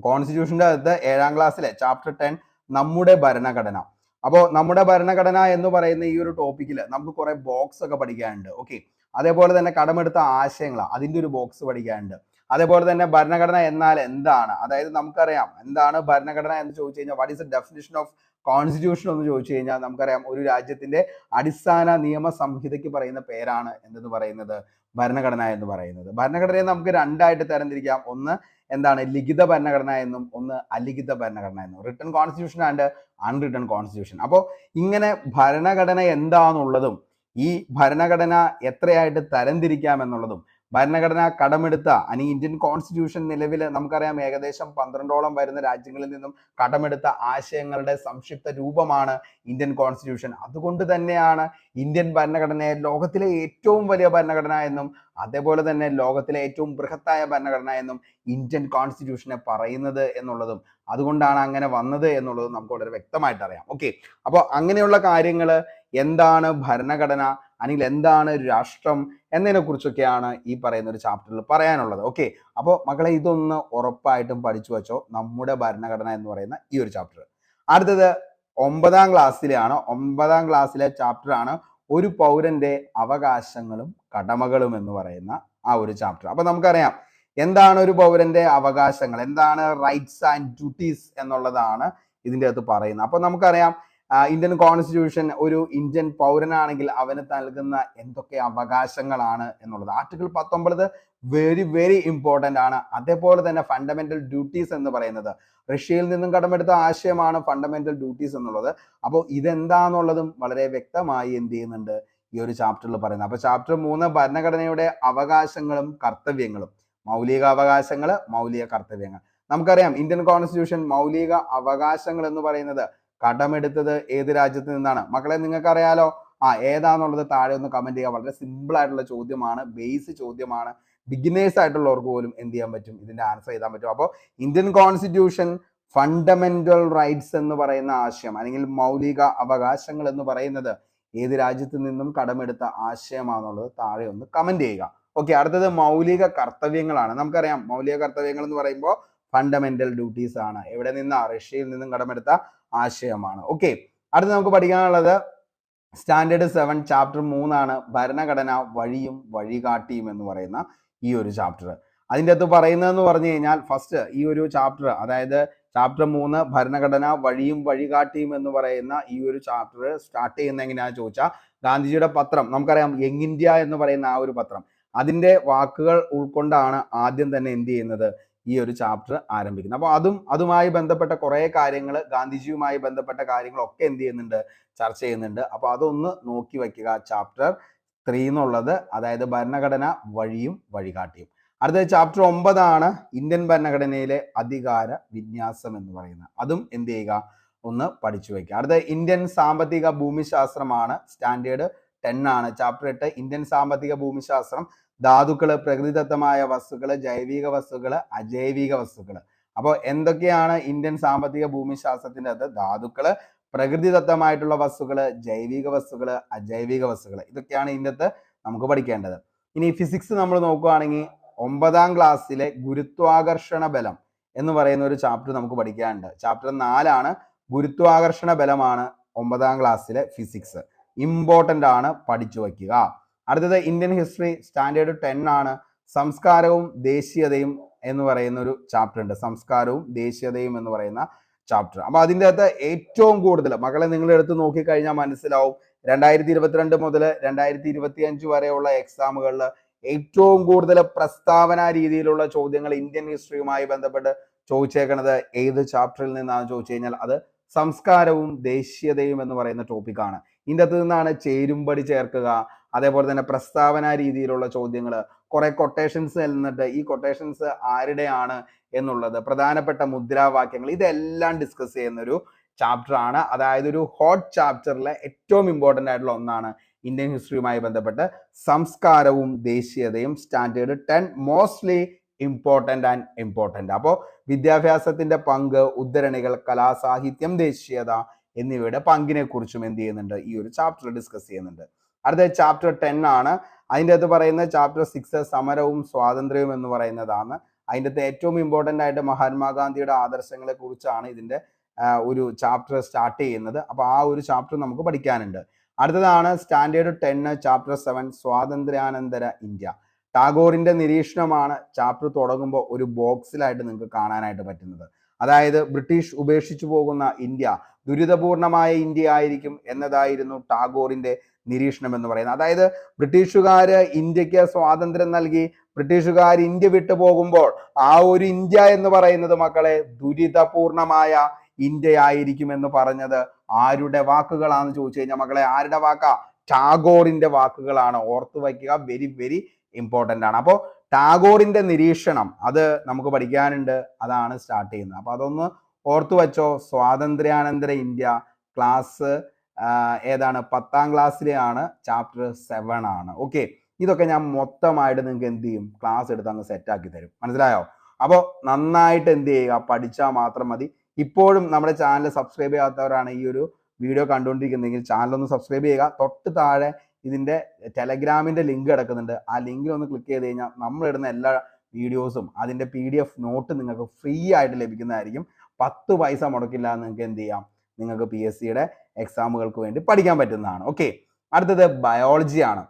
കോൺസ്റ്റിറ്റ്യൂഷന്റെ അകത്ത് ഏഴാം ക്ലാസ്സിലെ ചാപ്റ്റർ ടെൻ നമ്മുടെ ഭരണഘടന. അപ്പോൾ നമ്മുടെ ഭരണഘടന എന്ന് പറയുന്ന ഈ ഒരു ടോപ്പിക്കിൽ നമുക്ക് കുറെ ബോക്സ് ഒക്കെ പഠിക്കാനുണ്ട്. ഓക്കെ അതേപോലെ തന്നെ കടമെടുത്ത ആശയങ്ങൾ അതിന്റെ ഒരു ബോക്സ് പഠിക്കാനുണ്ട്. അതേപോലെ തന്നെ ഭരണഘടന എന്നാൽ എന്താണ്? അതായത് നമുക്കറിയാം എന്താണ് ഭരണഘടന എന്ന് ചോദിച്ചു കഴിഞ്ഞാൽ what is the definition of constitution എന്ന് ചോദിച്ചു കഴിഞ്ഞാൽ നമുക്കറിയാം ഒരു രാജ്യത്തിന്റെ അടിസ്ഥാന നിയമ സംഹിതയ്ക്ക് പറയുന്ന പേരാണ് എന്തെന്ന് പറയുന്നത്? ഭരണഘടന എന്ന് പറയുന്നത്. ഭരണഘടനയെ നമുക്ക് രണ്ടായിട്ട് തരംതിരിക്കാം. ഒന്ന് എന്താണ് ലിഖിത ഭരണഘടന എന്നും ഒന്ന് അലിഖിത ഭരണഘടന എന്നും. Written constitution and unwritten constitution അപ്പോൾ ഇങ്ങനെ ഭരണഘടന എന്താണെന്നുള്ളതും ഈ ഭരണഘടന എത്രയായിട്ട് തരംതിരിക്കാം എന്നുള്ളതും ഭരണഘടന കടമെടുത്ത അല്ലെങ്കിൽ ഇന്ത്യൻ കോൺസ്റ്റിറ്റ്യൂഷൻ നിലവിൽ നമുക്കറിയാം ഏകദേശം പന്ത്രണ്ടോളം വരുന്ന രാജ്യങ്ങളിൽ നിന്നും കടമെടുത്ത ആശയങ്ങളുടെ സംക്ഷിപ്ത രൂപമാണ് ഇന്ത്യൻ കോൺസ്റ്റിറ്റ്യൂഷൻ അതുകൊണ്ട് തന്നെയാണ് ഇന്ത്യൻ ഭരണഘടനയെ ലോകത്തിലെ ഏറ്റവും വലിയ ഭരണഘടന എന്നും അതേപോലെ തന്നെ ലോകത്തിലെ ഏറ്റവും ബൃഹത്തായ ഭരണഘടന എന്നും ഇന്ത്യൻ കോൺസ്റ്റിറ്റ്യൂഷനെ പറയുന്നത് എന്നുള്ളതും അതുകൊണ്ടാണ് അങ്ങനെ വന്നത് എന്നുള്ളതും നമുക്ക് വളരെ വ്യക്തമായിട്ട് അറിയാം ഓക്കെ അപ്പോൾ അങ്ങനെയുള്ള കാര്യങ്ങൾ എന്താണ് ഭരണഘടന? അല്ലെങ്കിൽ എന്താണ് ഒരു രാഷ്ട്രം എന്നതിനെ കുറിച്ചൊക്കെയാണ് ഈ പറയുന്ന ഒരു ചാപ്റ്ററിൽ പറയാനുള്ളത്. ഓക്കെ അപ്പോൾ മക്കളെ ഇതൊന്ന് ഉറപ്പായിട്ടും പഠിച്ചു വെച്ചോ. നമ്മുടെ ഭരണഘടന എന്ന് പറയുന്ന ഈ ഒരു ചാപ്റ്റർ അടുത്തത് ഒമ്പതാം ക്ലാസ്സിലെയാണ്. ഒമ്പതാം ക്ലാസ്സിലെ ചാപ്റ്റർ ആണ് ഒരു പൗരന്റെ അവകാശങ്ങളും കടമകളും എന്ന് പറയുന്ന ആ ഒരു ചാപ്റ്റർ അപ്പൊ നമുക്കറിയാം എന്താണ് ഒരു പൗരന്റെ അവകാശങ്ങൾ എന്താണ് റൈറ്റ്സ് ആൻഡ് ഡ്യൂട്ടീസ് എന്നുള്ളതാണ് ഇതിന്റെ അകത്ത് പറയുന്നത്. അപ്പൊ നമുക്കറിയാം ഇന്ത്യൻ കോൺസ്റ്റിറ്റ്യൂഷൻ ഒരു ഇന്ത്യൻ പൗരനാണെങ്കിൽ അവന് നൽകുന്ന എന്തൊക്കെ അവകാശങ്ങളാണ് എന്നുള്ളത്. ആർട്ടിക്കിൾ പത്തൊമ്പത് വെരി വെരി ഇമ്പോർട്ടന്റ് ആണ്. അതേപോലെ തന്നെ ഫണ്ടമെന്റൽ ഡ്യൂട്ടീസ് എന്ന് പറയുന്നത്. റഷ്യയിൽ നിന്നും കടമെടുത്ത ആശയമാണ് ഫണ്ടമെന്റൽ ഡ്യൂട്ടീസ് എന്നുള്ളത്. അപ്പോൾ ഇതെന്താന്നുള്ളതും വളരെ വ്യക്തമായി എന്ത് ചെയ്യുന്നുണ്ട് ഈ ഒരു ചാപ്റ്ററിൽ പറയുന്നത്. അപ്പൊ ചാപ്റ്റർ മൂന്ന് ഭരണഘടനയുടെ അവകാശങ്ങളും കർത്തവ്യങ്ങളും. മൗലിക അവകാശങ്ങൾ മൗലിക കർത്തവ്യങ്ങൾ. നമുക്കറിയാം ഇന്ത്യൻ കോൺസ്റ്റിറ്റ്യൂഷൻ മൗലിക അവകാശങ്ങൾ എന്ന് പറയുന്നത് കടമെടുത്തത് ഏത് രാജ്യത്ത് നിന്നാണ്? മക്കളെ നിങ്ങൾക്ക് അറിയാലോ ആ ഏതാന്നുള്ളത് താഴെ ഒന്ന് കമന്റ് ചെയ്യുക. വളരെ സിമ്പിൾ ആയിട്ടുള്ള ചോദ്യമാണ് ബേസ് ചോദ്യമാണ്. ബിഗിനേഴ്സ് ആയിട്ടുള്ളവർക്ക് പോലും എന്ത് ചെയ്യാൻ പറ്റും? ഇതിന്റെ ആൻസർ ചെയ്താൻ പറ്റും. അപ്പോൾ ഇന്ത്യൻ കോൺസ്റ്റിറ്റ്യൂഷൻ ഫണ്ടമെന്റൽ റൈറ്റ്സ് എന്ന് പറയുന്ന ആശയം അല്ലെങ്കിൽ മൗലിക അവകാശങ്ങൾ എന്ന് പറയുന്നത് ഏത് രാജ്യത്ത് നിന്നും കടമെടുത്ത ആശയമാണെന്നുള്ളത് താഴെ ഒന്ന് കമന്റ് ചെയ്യുക. ഓക്കെ അടുത്തത് മൗലിക കർത്തവ്യങ്ങളാണ്. നമുക്കറിയാം മൗലിക കർത്തവ്യങ്ങൾ എന്ന് പറയുമ്പോൾ ഫണ്ടമെന്റൽ ഡ്യൂട്ടീസ് ആണ്. എവിടെ നിന്നാ? റഷ്യയിൽ നിന്നും കടമെടുത്ത ആശയമാണ്. ഓക്കെ അടുത്ത് നമുക്ക് പഠിക്കാനുള്ളത് സ്റ്റാൻഡേർഡ് സെവൻ ചാപ്റ്റർ മൂന്നാണ് ഭരണഘടന വഴിയും വഴികാട്ടിയും എന്ന് പറയുന്ന ഈ ഒരു ചാപ്റ്റർ. അതിന്റെ അകത്ത് പറയുന്നതെന്ന് പറഞ്ഞു കഴിഞ്ഞാൽ ഫസ്റ്റ് ഈ ഒരു ചാപ്റ്റർ അതായത് ചാപ്റ്റർ മൂന്ന് ഭരണഘടന വഴിയും വഴികാട്ടിയും എന്ന് പറയുന്ന ഈ ഒരു ചാപ്റ്റർ സ്റ്റാർട്ട് ചെയ്യുന്ന എങ്ങനെയാണെന്ന് ചോദിച്ചാൽ ഗാന്ധിജിയുടെ പത്രം നമുക്കറിയാം യങ് ഇന്ത്യ എന്ന് പറയുന്ന ആ ഒരു പത്രം. അതിന്റെ വാക്കുകൾ ഉൾക്കൊണ്ടാണ് ആദ്യം തന്നെ എന്ത് ചെയ്യുന്നത്? ഈ ഒരു ചാപ്റ്റർ ആരംഭിക്കുന്നത്. അപ്പോൾ അതും അതുമായി ബന്ധപ്പെട്ട കുറേ കാര്യങ്ങൾ ഗാന്ധിജിയുമായി ബന്ധപ്പെട്ട കാര്യങ്ങളൊക്കെ എന്ത് ചെയ്യുന്നുണ്ട്? ചർച്ച ചെയ്യുന്നുണ്ട്. അപ്പോൾ അതൊന്ന് നോക്കി വയ്ക്കുക ചാപ്റ്റർ ത്രീ എന്നുള്ളത്. അതായത് ഭരണഘടന വഴിയും വഴികാട്ടിയും. അടുത്ത ചാപ്റ്റർ ഒമ്പതാണ് ഇന്ത്യൻ ഭരണഘടനയിലെ അധികാര വിന്യാസം എന്ന് പറയുന്നത്. അതും എന്ത് ചെയ്യുക? ഒന്ന് പഠിച്ചു വയ്ക്കുക. അടുത്ത ഇന്ത്യൻ സാമ്പത്തിക ഭൂമിശാസ്ത്രമാണ് സ്റ്റാൻഡേർഡ് ടെൻ ആണ്. ചാപ്റ്റർ എട്ട് ഇന്ത്യൻ സാമ്പത്തിക ഭൂമിശാസ്ത്രം ധാതുക്കൾ പ്രകൃതിദത്തമായ വസ്തുക്കൾ ജൈവിക വസ്തുക്കൾ അജൈവിക വസ്തുക്കൾ. അപ്പോൾ എന്തൊക്കെയാണ് ഇന്ത്യൻ സാമ്പത്തിക ഭൂമിശാസ്ത്രത്തിന്റെ അത്? ധാതുക്കൾ പ്രകൃതിദത്തമായിട്ടുള്ള വസ്തുക്കൾ ജൈവിക വസ്തുക്കൾ അജൈവിക വസ്തുക്കൾ. ഇതൊക്കെയാണ് ഇതിന്റെ നമുക്ക് പഠിക്കേണ്ടത്. ഇനി ഫിസിക്സ് നമ്മൾ നോക്കുകയാണെങ്കിൽ ഒമ്പതാം ക്ലാസ്സിലെ ഗുരുത്വാകർഷണ ബലം എന്ന് പറയുന്ന ഒരു ചാപ്റ്റർ നമുക്ക് പഠിക്കാനുണ്ട്. ചാപ്റ്റർ നാലാണ് ഗുരുത്വാകർഷണ ബലമാണ് ഒമ്പതാം ക്ലാസ്സിലെ ഫിസിക്സ്. ഇമ്പോർട്ടന്റ് ആണ് പഠിച്ചു വയ്ക്കുക. അടുത്തത് ഇന്ത്യൻ ഹിസ്റ്ററി സ്റ്റാൻഡേർഡ് ടെൻ ആണ്. സംസ്കാരവും ദേശീയതയും എന്ന് പറയുന്ന ഒരു ചാപ്റ്റർ ഉണ്ട്. സംസ്കാരവും ദേശീയതയും എന്ന് പറയുന്ന ചാപ്റ്റർ അപ്പൊ അതിന്റെ അകത്ത് ഏറ്റവും കൂടുതൽ മകളെ നിങ്ങൾ എടുത്ത് നോക്കിക്കഴിഞ്ഞാൽ മനസ്സിലാവും. രണ്ടായിരത്തി ഇരുപത്തിരണ്ട് മുതൽ രണ്ടായിരത്തി ഇരുപത്തി അഞ്ച് വരെയുള്ള എക്സാമുകളിൽ ഏറ്റവും കൂടുതൽ പ്രസ്താവന രീതിയിലുള്ള ചോദ്യങ്ങൾ ഇന്ത്യൻ ഹിസ്റ്ററിയുമായി ബന്ധപ്പെട്ട് ചോദിച്ചേക്കണത് ഏത് ചാപ്റ്ററിൽ നിന്നാണ് ചോദിച്ചു കഴിഞ്ഞാൽ അത് സംസ്കാരവും ദേശീയതയും എന്ന് പറയുന്ന ടോപ്പിക്കാണ് ഇതിന്റെ അകത്ത് നിന്നാണ് ചേരുംപടി ചേർക്കുക അതേപോലെ തന്നെ പ്രസ്താവന രീതിയിലുള്ള ചോദ്യങ്ങൾ കുറെ കൊട്ടേഷൻസ് എന്നിട്ട് ഈ കൊട്ടേഷൻസ് ആരുടെയാണ് എന്നുള്ളത് പ്രധാനപ്പെട്ട മുദ്രാവാക്യങ്ങൾ ഇതെല്ലാം ഡിസ്കസ് ചെയ്യുന്ന ഒരു ചാപ്റ്റർ ആണ്. അതായത് ഒരു ഹോട്ട് ചാപ്റ്ററിലെ ഏറ്റവും ഇമ്പോർട്ടന്റ് ആയിട്ടുള്ള ഒന്നാണ് ഇന്ത്യൻ ഹിസ്റ്ററിയുമായി ബന്ധപ്പെട്ട് സംസ്കാരവും ദേശീയതയും standard ten mostly important and important അപ്പോൾ വിദ്യാഭ്യാസത്തിന്റെ പങ്ക് ഉദ്ധരണികൾ കലാസാഹിത്യം ദേശീയത എന്നിവയുടെ പങ്കിനെ കുറിച്ചും എന്ത് ചെയ്യുന്നുണ്ട്? ഈ ഒരു ചാപ്റ്റർ ഡിസ്കസ് ചെയ്യുന്നുണ്ട്. അടുത്ത ചാപ്റ്റർ ടെൻ ആണ്. അതിന്റെ അകത്ത് പറയുന്ന ചാപ്റ്റർ സിക്സ് സമരവും സ്വാതന്ത്ര്യവും എന്ന് പറയുന്നതാണ്. അതിന്റെ അകത്ത് ഏറ്റവും ഇമ്പോർട്ടന്റ് ആയിട്ട് മഹാത്മാഗാന്ധിയുടെ ആദർശങ്ങളെ കുറിച്ചാണ് ഇതിന്റെ ഒരു ചാപ്റ്റർ സ്റ്റാർട്ട് ചെയ്യുന്നത്. അപ്പോൾ ആ ഒരു ചാപ്റ്റർ നമുക്ക് പഠിക്കാനുണ്ട്. അടുത്തതാണ് സ്റ്റാൻഡേർഡ് ടെന്ന് ചാപ്റ്റർ സെവൻ സ്വാതന്ത്ര്യാനന്തര ഇന്ത്യ. ടാഗോറിന്റെ നിരീക്ഷണമാണ് ചാപ്റ്റർ തുടങ്ങുമ്പോൾ ഒരു ബോക്സിലായിട്ട് നിങ്ങൾക്ക് കാണാനായിട്ട് പറ്റുന്നത്. അതായത് ബ്രിട്ടീഷ് ഉപേക്ഷിച്ചു പോകുന്ന ഇന്ത്യ ദുരിതപൂർണമായ ഇന്ത്യ ആയിരിക്കും എന്നതായിരുന്നു ടാഗോറിന്റെ നിരീക്ഷണം എന്ന് പറയുന്നത്. അതായത് ബ്രിട്ടീഷുകാർ ഇന്ത്യയ്ക്ക് സ്വാതന്ത്ര്യം നൽകി ബ്രിട്ടീഷുകാർ ഇന്ത്യ വിട്ടു പോകുമ്പോൾ ആ ഒരു ഇന്ത്യ എന്ന് പറയുന്നത് മക്കളെ ദുരിതപൂർണമായ ഇന്ത്യ ആയിരിക്കും എന്ന് പറഞ്ഞത് ആരുടെ വാക്കുകളാണെന്ന് ചോദിച്ചു കഴിഞ്ഞാൽ മക്കളെ ആരുടെ വാക്കാ? ടാഗോറിന്റെ വാക്കുകളാണ്. ഓർത്തു വയ്ക്കുക. വെരി വെരി ഇമ്പോർട്ടന്റ് ആണ്. അപ്പോൾ ടാഗോറിന്റെ നിരീക്ഷണം അത് നമുക്ക് പഠിക്കാനുണ്ട്. അതാണ് സ്റ്റാർട്ട് ചെയ്യുന്നത്. അപ്പോൾ അതൊന്ന് ഓർത്തു വച്ചോ സ്വാതന്ത്ര്യാനന്തര ഇന്ത്യ ക്ലാസ് ഏതാണ്? പത്താം ക്ലാസ്സിലെയാണ് ചാപ്റ്റർ സെവൻ ആണ്. ഓക്കെ ഇതൊക്കെ ഞാൻ മൊത്തമായിട്ട് നിങ്ങൾക്ക് എന്ത് ചെയ്യും? ക്ലാസ് എടുത്ത് അങ്ങ് സെറ്റാക്കി തരും. മനസ്സിലായോ? അപ്പോൾ നന്നായിട്ട് എന്ത് ചെയ്യുക? പഠിച്ചാൽ മാത്രം മതി. ഇപ്പോഴും നമ്മുടെ ചാനൽ സബ്സ്ക്രൈബ് ചെയ്യാത്തവരാണ് ഈ ഒരു വീഡിയോ കണ്ടുകൊണ്ടിരിക്കുന്നതെങ്കിൽ ചാനൽ ഒന്ന് സബ്സ്ക്രൈബ് ചെയ്യുക. തൊട്ട് താഴെ ഇതിന്റെ ടെലഗ്രാമിന്റെ ലിങ്ക് കിടക്കുന്നുണ്ട്. ആ ലിങ്കിൽ ഒന്ന് ക്ലിക്ക് ചെയ്ത് കഴിഞ്ഞാൽ നമ്മളിടുന്ന എല്ലാ വീഡിയോസും അതിന്റെ പി ഡി എഫ് നോട്ട് നിങ്ങൾക്ക് ഫ്രീ ആയിട്ട് ലഭിക്കുന്നതായിരിക്കും. പത്ത് പൈസ മുടക്കില്ല നിങ്ങൾക്ക് എന്ത് ചെയ്യാം? നിങ്ങൾക്ക് പി എസ് സിയുടെ എക്സാമുകൾക്ക് വേണ്ടി പഠിക്കാൻ പറ്റുന്നതാണ്. ഓക്കെ അടുത്തത് ബയോളജിയാണ്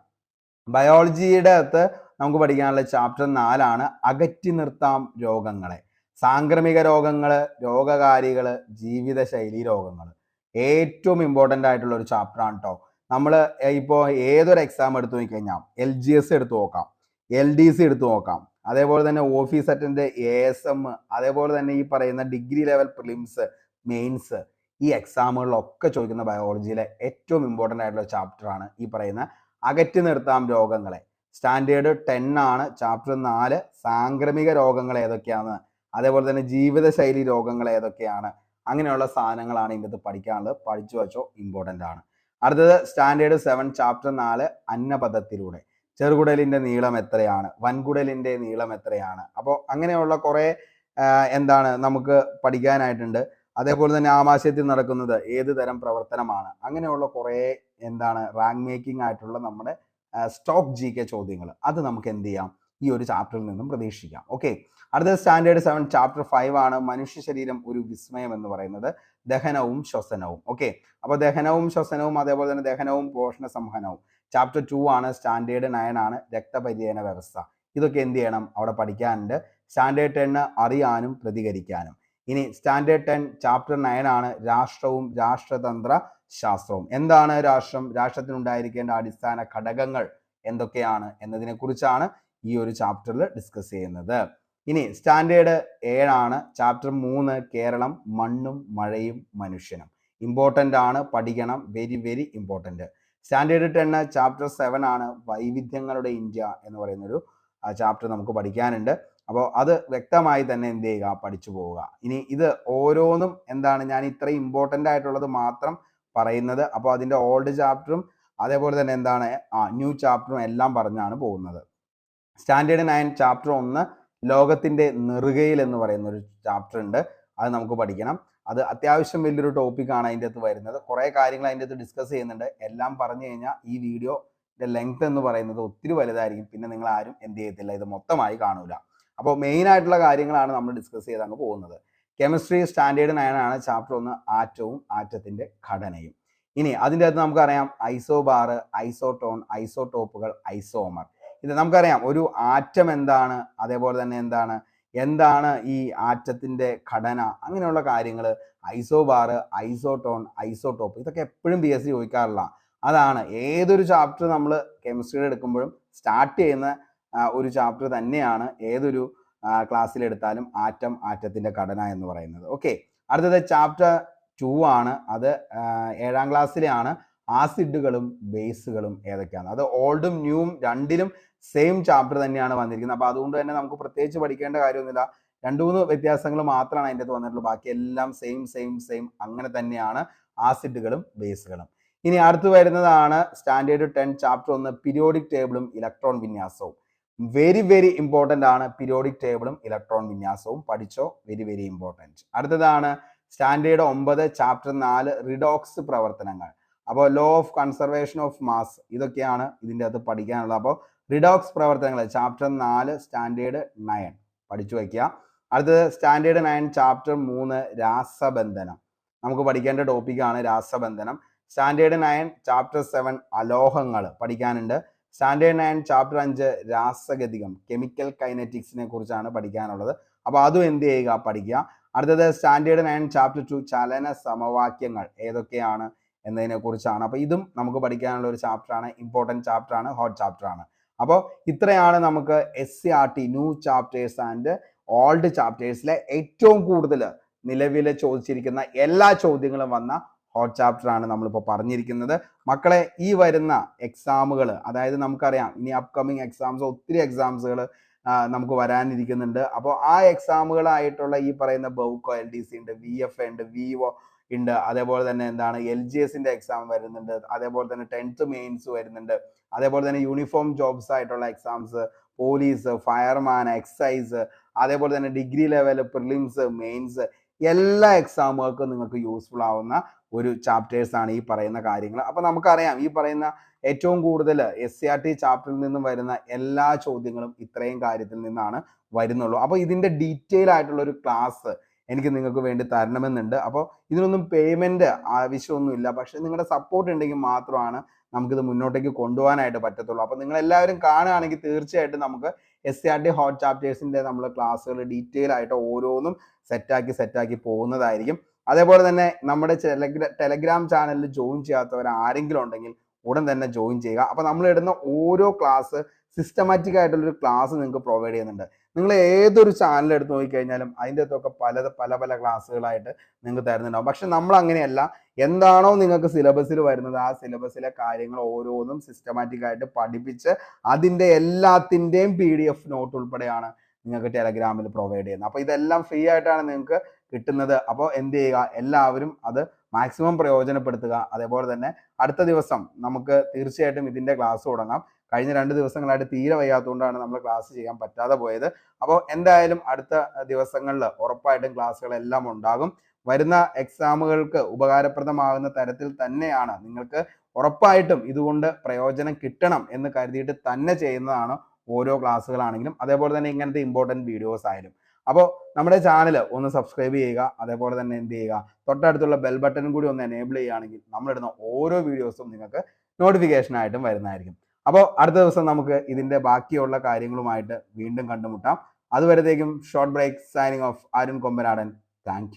ബയോളജിയുടെ അകത്ത് നമുക്ക് പഠിക്കാനുള്ള ചാപ്റ്റർ നാലാണ് അകറ്റി നിർത്താം രോഗങ്ങളെ. സാംക്രമിക രോഗങ്ങൾ രോഗകാരികൾ ജീവിതശൈലി രോഗങ്ങൾ ഏറ്റവും ഇമ്പോർട്ടന്റ് ആയിട്ടുള്ള ഒരു ചാപ്റ്റർ ആണ് കേട്ടോ നമ്മൾ ഇപ്പോൾ ഏതൊരു എക്സാം എടുത്തു നോക്കിക്കഴിഞ്ഞാൽ എൽ ജി എസ് എടുത്തു നോക്കാം. എൽ ഡി സി എടുത്തു നോക്കാം. അതേപോലെ തന്നെ office attend A S M അതേപോലെ തന്നെ ഈ പറയുന്ന ഡിഗ്രി ലെവൽ പ്രിലിംസ് മെയിൻസ് ഈ എക്സാമുകളിലൊക്കെ ചോദിക്കുന്ന ബയോളജിയിലെ ഏറ്റവും ഇമ്പോർട്ടന്റ് ആയിട്ടുള്ള ചാപ്റ്റർ ആണ് ഈ പറയുന്ന അകറ്റി നിർത്താം രോഗങ്ങളെ. സ്റ്റാൻഡേർഡ് ടെൻ ആണ് ചാപ്റ്റർ നാല് സാംക്രമിക രോഗങ്ങൾ ഏതൊക്കെയാണ്? അതേപോലെ തന്നെ ജീവിതശൈലി രോഗങ്ങൾ ഏതൊക്കെയാണ്? അങ്ങനെയുള്ള സാധനങ്ങളാണ് ഇതിന്റെ അകത്ത് പഠിക്കാനുള്ളത്. പഠിച്ചു വെച്ചോ ഇമ്പോർട്ടന്റ് ആണ്. അടുത്തത് സ്റ്റാൻഡേർഡ് സെവൻ ചാപ്റ്റർ നാല് അന്നപഥത്തിലൂടെ. ചെറുകുടലിന്റെ നീളം എത്രയാണ്? വൻകുടലിന്റെ നീളം എത്രയാണ്? അപ്പോൾ അങ്ങനെയുള്ള കുറേ എന്താണ് നമുക്ക് പഠിക്കാനായിട്ടുണ്ട്. അതേപോലെ തന്നെ ആമാശയത്തിൽ നടക്കുന്നത് ഏത് തരം പ്രവർത്തനമാണ്? അങ്ങനെയുള്ള കുറേ എന്താണ് റാങ്ക് മേക്കിംഗ് ആയിട്ടുള്ള നമ്മുടെ സ്റ്റോക്ക് ജി കെ ചോദ്യങ്ങൾ അത് നമുക്ക് എന്ത് ചെയ്യാം? ഈ ഒരു ചാപ്റ്ററിൽ നിന്നും പ്രതീക്ഷിക്കാം. ഓക്കെ അടുത്ത സ്റ്റാൻഡേർഡ് സെവൻ ചാപ്റ്റർ ഫൈവ് ആണ് മനുഷ്യ ശരീരം ഒരു വിസ്മയം എന്ന് പറയുന്നത്. ദഹനവും ശ്വസനവും. ഓക്കെ? അപ്പോൾ ദഹനവും ശ്വസനവും അതേപോലെ തന്നെ ദഹനവും പോഷണ സംഹനവും. ചാപ്റ്റർ ടു ആണ് സ്റ്റാൻഡേർഡ് നയൻ ആണ് രക്തപര്യന വ്യവസ്ഥ. ഇതൊക്കെ എന്ത് ചെയ്യണം? അവിടെ പഠിക്കാനുണ്ട്. സ്റ്റാൻഡേർഡ് ടെന്ന് അറിയാനും പ്രതികരിക്കാനും. ഇനി സ്റ്റാൻഡേർഡ് ടെൻ ചാപ്റ്റർ നയൻ ആണ് രാഷ്ട്രവും രാഷ്ട്രതന്ത്ര ശാസ്ത്രവും. എന്താണ് രാഷ്ട്രം? രാഷ്ട്രത്തിനുണ്ടായിരിക്കേണ്ട അടിസ്ഥാന ഘടകങ്ങൾ എന്തൊക്കെയാണ് എന്നതിനെ കുറിച്ചാണ് ഈ ഒരു ചാപ്റ്ററിൽ ഡിസ്കസ് ചെയ്യുന്നത്. ഇനി സ്റ്റാൻഡേർഡ് ഏഴാണ് ചാപ്റ്റർ മൂന്ന് കേരളം മണ്ണും മഴയും മനുഷ്യനും. ഇമ്പോർട്ടന്റ് ആണ് പഠിക്കണം very very important standard ten chapter seven ആണ് വൈവിധ്യങ്ങളുടെ ഇന്ത്യ എന്ന് പറയുന്ന ഒരു ചാപ്റ്റർ നമുക്ക് പഠിക്കാനുണ്ട്. അപ്പോൾ അത് വ്യക്തമായി തന്നെ എന്ത് ചെയ്യുക പഠിച്ചു പോവുക. ഇനി ഇത് ഓരോന്നും എന്താണ് ഞാൻ ഇത്രയും ഇമ്പോർട്ടന്റ് ആയിട്ടുള്ളത് മാത്രം പറയുന്നത്. അപ്പോൾ അതിന്റെ ഓൾഡ് ചാപ്റ്ററും അതേപോലെ തന്നെ എന്താണ് ആ ന്യൂ ചാപ്റ്ററും എല്ലാം പറഞ്ഞാണ് പോകുന്നത്. സ്റ്റാൻഡേർഡ് നയൻ ചാപ്റ്റർ ഒന്ന് ലോകത്തിന്റെ നെറുകയിൽ എന്ന് പറയുന്ന ഒരു ചാപ്റ്റർ ഉണ്ട്. അത് നമുക്ക് പഠിക്കണം. അത് അത്യാവശ്യം വലിയൊരു ടോപ്പിക്കാണ് അതിന്റെ അകത്ത് വരുന്നത്. കുറേ കാര്യങ്ങൾ അതിന്റെ അകത്ത് ഡിസ്കസ് ചെയ്യുന്നുണ്ട്. എല്ലാം പറഞ്ഞു കഴിഞ്ഞാൽ ഈ വീഡിയോ ലെങ്ത് എന്ന് പറയുന്നത് ഒത്തിരി വലുതായിരിക്കും. പിന്നെ നിങ്ങൾ ആരും എന്ത് ചെയ്യത്തില്ല. ഇത് മൊത്തമായി കാണൂല. അപ്പോൾ മെയിൻ ആയിട്ടുള്ള കാര്യങ്ങളാണ് നമ്മൾ ഡിസ്കസ് ചെയ്ത് അങ്ങ് പോകുന്നത്. കെമിസ്ട്രി സ്റ്റാൻഡേർഡ് നയനാണ് ചാപ്റ്റർ ഒന്ന് ആറ്റവും ആറ്റത്തിന്റെ ഘടനയും. ഇനി അതിന്റെ അകത്ത് നമുക്കറിയാം ഐസോബാർ ഐസോട്ടോൺ ഐസോടോപ്പുകൾ ഐസോമർ. ഇത് നമുക്കറിയാം ഒരു ആറ്റം എന്താണ് അതേപോലെ തന്നെ എന്താണ് എന്താണ് ഈ ആറ്റത്തിന്റെ ഘടന അങ്ങനെയുള്ള കാര്യങ്ങൾ ഐസോബാർ ഐസോട്ടോൺ ഐസോടോപ്പ് ഇതൊക്കെ എപ്പോഴും പി എസ് സി ചോദിക്കാറില്ല അതാണ്. ഏതൊരു ചാപ്റ്റർ നമ്മൾ കെമിസ്ട്രിയിൽ എടുക്കുമ്പോഴും സ്റ്റാർട്ട് ചെയ്യുന്ന ഒരു ചാപ്റ്റർ തന്നെയാണ് ഏതൊരു ക്ലാസ്സിലെടുത്താലും ആറ്റം ആറ്റത്തിന്റെ ഘടന എന്ന് പറയുന്നത്. ഓക്കെ അടുത്തത് ചാപ്റ്റർ ടു ആണ്. അത് ഏഴാം ക്ലാസ്സിലെയാണ് ആസിഡുകളും ബേസുകളും ഏതൊക്കെയാണ്? അത് ഓൾഡും ന്യൂവും രണ്ടിലും സെയിം ചാപ്റ്റർ തന്നെയാണ് വന്നിരിക്കുന്നത്. അപ്പൊ അതുകൊണ്ട് തന്നെ നമുക്ക് പ്രത്യേകിച്ച് പഠിക്കേണ്ട കാര്യമൊന്നുമില്ല. രണ്ടു മൂന്ന് വ്യത്യാസങ്ങൾ മാത്രമാണ് അതിന്റെ അകത്ത് വന്നിട്ടുള്ളൂ. ബാക്കി എല്ലാം സെയിം സെയിം സെയിം അങ്ങനെ തന്നെയാണ് ആസിഡുകളും ബേസുകളും ഇനി അടുത്ത് വരുന്നതാണ് സ്റ്റാൻഡേർഡ് ടെൻ ചാപ്റ്റർ ഒന്ന് പീരിയോഡിക് ടേബിളും ഇലക്ട്രോൺ വിന്യാസവും. വെരി വെരി ഇമ്പോർട്ടന്റ് ആണ് പീരിയോഡിക് ടേബിളും ഇലക്ട്രോൺ വിന്യാസവും. പഠിച്ചോ? വെരി വെരി ഇമ്പോർട്ടന്റ് അടുത്തതാണ് സ്റ്റാൻഡേർഡ് ഒമ്പത് ചാപ്റ്റർ നാല് റിഡോക്സ് പ്രവർത്തനങ്ങൾ. അപ്പോൾ law of conservation of mass ഇതൊക്കെയാണ് ഇതിന്റെ അകത്ത് പഠിക്കാനുള്ളത്. അപ്പോൾ റിഡോക്സ് പ്രവർത്തനങ്ങൾ ചാപ്റ്റർ നാല് സ്റ്റാൻഡേർഡ് നയൻ പഠിച്ചു വയ്ക്കുക. അടുത്തത് സ്റ്റാൻഡേർഡ് നയൻ ചാപ്റ്റർ മൂന്ന് രാസബന്ധനം. നമുക്ക് പഠിക്കേണ്ട ടോപ്പിക്കാണ് രാസബന്ധനം. സ്റ്റാൻഡേർഡ് നയൻ ചാപ്റ്റർ സെവൻ അലോഹങ്ങൾ പഠിക്കാനുണ്ട്. സ്റ്റാൻഡേർഡ് നയൻ ചാപ്റ്റർ അഞ്ച് രാസഗതികം കെമിക്കൽ കൈനറ്റിക്സിനെ കുറിച്ചാണ് പഠിക്കാനുള്ളത്. അപ്പോൾ അതും എന്ത് ചെയ്യുക? പഠിക്കുക. അടുത്തത് സ്റ്റാൻഡേർഡ് നയൻ ചാപ്റ്റർ ടു ചലന സമവാക്യങ്ങൾ ഏതൊക്കെയാണ് എന്നതിനെ കുറിച്ചാണ്. അപ്പോൾ ഇതും നമുക്ക് പഠിക്കാനുള്ള ഒരു ചാപ്റ്റർ ആണ് ഇമ്പോർട്ടന്റ് ചാപ്റ്റർ ആണ് ഹോട്ട് ചാപ്റ്റർ ആണ്. അപ്പോൾ ഇത്രയാണ് നമുക്ക് S C R T new chapters and old ചാപ്റ്റേഴ്സിലെ ഏറ്റവും കൂടുതൽ നിലവിൽ ചോദിച്ചിരിക്കുന്ന എല്ലാ ചോദ്യങ്ങളും വന്ന ഹോട്ട് ചാപ്റ്റർ ആണ് നമ്മളിപ്പോൾ പറഞ്ഞിരിക്കുന്നത്. മക്കളെ ഈ വരുന്ന എക്സാമുകൾ അതായത് നമുക്കറിയാം ഇനി അപ്കമിങ് എക്സാംസ് ഒത്തിരി എക്സാംസുകൾ നമുക്ക് വരാനിരിക്കുന്നുണ്ട്. അപ്പോൾ ആ എക്സാമുകളായിട്ടുള്ള ഈ പറയുന്ന ബൗക്കോ എൽ ഡി സി ഉണ്ട് വി എഫ് ഉണ്ട് വി ഒ ഉണ്ട്. അതേപോലെ തന്നെ എന്താണ് എൽ ജി എസിന്റെ എക്സാം വരുന്നുണ്ട്. അതേപോലെ തന്നെ ടെൻത്ത് മെയിൻസ് വരുന്നുണ്ട്. അതേപോലെ തന്നെ യൂണിഫോം ജോബ്സ് ആയിട്ടുള്ള എക്സാംസ് പോലീസ് ഫയർമാൻ എക്സൈസ് അതേപോലെ തന്നെ ഡിഗ്രി ലെവൽ പ്രിലിംസ് മെയിൻസ് എല്ലാ എക്സാമുകൾക്കും നിങ്ങൾക്ക് യൂസ്ഫുൾ ആവുന്ന ഒരു ചാപ്റ്റേഴ്സ് ആണ് ഈ പറയുന്ന കാര്യങ്ങൾ. അപ്പൊ നമുക്കറിയാം ഈ പറയുന്ന ഏറ്റവും കൂടുതൽ എസ് സി ആർ ടി ചാപ്റ്ററിൽ നിന്നും വരുന്ന എല്ലാ ചോദ്യങ്ങളും ഇത്രയും കാര്യത്തിൽ നിന്നാണ് വരുന്നുള്ളൂ. അപ്പോൾ ഇതിന്റെ ഡീറ്റെയിൽ ആയിട്ടുള്ള ഒരു ക്ലാസ് എനിക്ക് നിങ്ങൾക്ക് വേണ്ടി തരണമെന്നുണ്ട്. അപ്പോൾ ഇതിനൊന്നും പേയ്മെന്റ് ആവശ്യമൊന്നുമില്ല. പക്ഷേ നിങ്ങളുടെ സപ്പോർട്ട് ഉണ്ടെങ്കിൽ മാത്രമാണ് നമുക്കിത് മുന്നോട്ടേക്ക് കൊണ്ടുപോകാനായിട്ട് പറ്റത്തുള്ളൂ. അപ്പോൾ നിങ്ങളെല്ലാവരും കാണുകയാണെങ്കിൽ തീർച്ചയായിട്ടും നമുക്ക് S C R T hot ചാപ്റ്റേഴ്സിന്റെ നമ്മൾ ക്ലാസ്സുകൾ ഡീറ്റെയിൽ ആയിട്ട് ഓരോന്നും സെറ്റാക്കി സെറ്റാക്കി പോകുന്നതായിരിക്കും. അതേപോലെ തന്നെ നമ്മുടെ ടെലഗ്രാ ചാനലിൽ ജോയിൻ ചെയ്യാത്തവർ ആരെങ്കിലും ഉണ്ടെങ്കിൽ ഉടൻ തന്നെ ജോയിൻ ചെയ്യുക. അപ്പോൾ നമ്മൾ ഇടുന്ന ഓരോ ക്ലാസ് സിസ്റ്റമാറ്റിക് ആയിട്ടുള്ളൊരു ക്ലാസ് നിങ്ങൾക്ക് പ്രൊവൈഡ് ചെയ്യുന്നുണ്ട്. നിങ്ങൾ ഏതൊരു ചാനൽ എടുത്ത് നോക്കിക്കഴിഞ്ഞാലും അതിന്റെ അകത്തൊക്കെ പല പല പല ക്ലാസ്സുകളായിട്ട് നിങ്ങൾക്ക് തരുന്നുണ്ടാവും. പക്ഷെ നമ്മൾ അങ്ങനെയല്ല. എന്താണോ നിങ്ങൾക്ക് സിലബസിൽ വരുന്നത് ആ സിലബസിലെ കാര്യങ്ങൾ ഓരോന്നും സിസ്റ്റമാറ്റിക് ആയിട്ട് പഠിപ്പിച്ച് അതിന്റെ എല്ലാത്തിന്റെയും പി ഡി എഫ് നോട്ട് ഉൾപ്പെടെയാണ് നിങ്ങൾക്ക് ടെലഗ്രാമിൽ പ്രൊവൈഡ് ചെയ്യുന്നത്. അപ്പോൾ ഇതെല്ലാം ഫ്രീ ആയിട്ടാണ് നിങ്ങൾക്ക് കിട്ടുന്നത്. അപ്പോൾ എന്ത് ചെയ്യുക? എല്ലാവരും അത് മാക്സിമം പ്രയോജനപ്പെടുത്തുക. അതേപോലെ തന്നെ അടുത്ത ദിവസം നമുക്ക് തീർച്ചയായിട്ടും ഇതിന്റെ ക്ലാസ് തുടങ്ങാം. കഴിഞ്ഞ രണ്ട് ദിവസങ്ങളായിട്ട് തീരെ വയ്യാത്തതുകൊണ്ടാണ് നമ്മൾ ക്ലാസ് ചെയ്യാൻ പറ്റാതെ പോയത്. അപ്പോൾ എന്തായാലും അടുത്ത ദിവസങ്ങളിൽ ഉറപ്പായിട്ടും ക്ലാസ്സുകളെല്ലാം ഉണ്ടാകും. വരുന്ന എക്സാമുകൾക്ക് ഉപകാരപ്രദമാകുന്ന തരത്തിൽ തന്നെയാണ് നിങ്ങൾക്ക് ഉറപ്പായിട്ടും ഇതുകൊണ്ട് പ്രയോജനം കിട്ടണം എന്ന് കരുതിയിട്ട് തന്നെ ചെയ്യുന്നതാണ് ഓരോ ക്ലാസ്സുകളാണെങ്കിലും അതേപോലെ തന്നെ ഇങ്ങനത്തെ ഇമ്പോർട്ടന്റ് വീഡിയോസ് ആയാലും. അപ്പോൾ നമ്മുടെ ചാനൽ ഒന്ന് സബ്സ്ക്രൈബ് ചെയ്യുക അതേപോലെ തന്നെ എന്ത് ചെയ്യുക തൊട്ടടുത്തുള്ള ബെൽ ബട്ടൺ കൂടി ഒന്ന് എനേബിൾ ചെയ്യുകയാണെങ്കിൽ നമ്മളിടുന്ന ഓരോ വീഡിയോസും നിങ്ങൾക്ക് നോട്ടിഫിക്കേഷനായിട്ടും വരുന്നതായിരിക്കും. അപ്പോൾ അടുത്ത ദിവസം നമുക്ക് ഇതിന്റെ ബാക്കിയുള്ള കാര്യങ്ങളുമായിട്ട് വീണ്ടും കണ്ടുമുട്ടാം. അതുവരത്തേക്കും short break signing off Arun Kombanadan thank